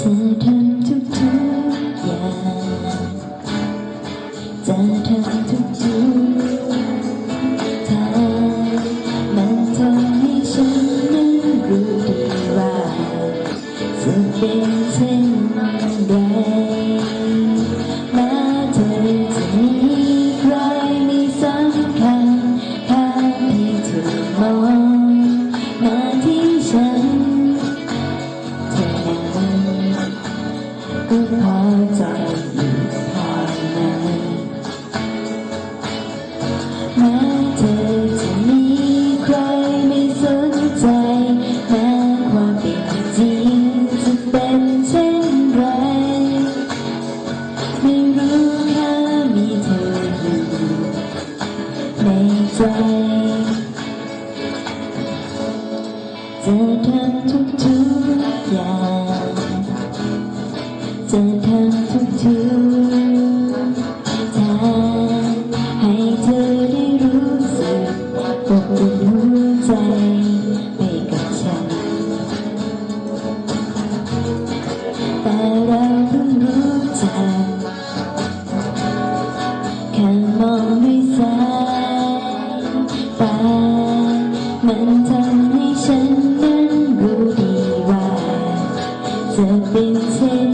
เธอทำทุกทุกอย่างจะทำทุกทุกทางมันทำให้ฉันนั้นรู้ดีว่าจะเป็นเธอ จเจอทำทุกทุกอย่างจะทำทุกทุก มันทำให้ฉันนั้นรู้ดีว่าจะเป็นเช่น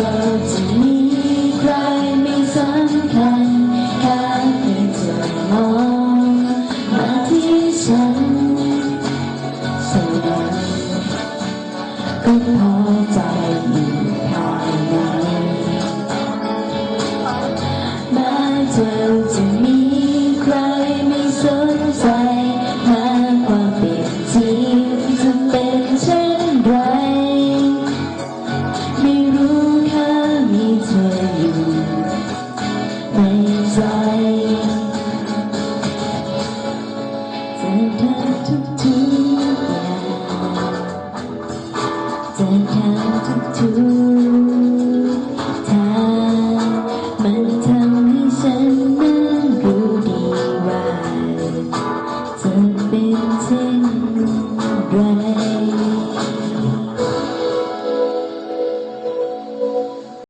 อจะมีใครไม่สำคัญแค่เธอมองมาที่ฉัน แต่แค่ทุกทุกทามันทำให้ฉันนั้รู้ดีว่าเธเป็นเช่นไร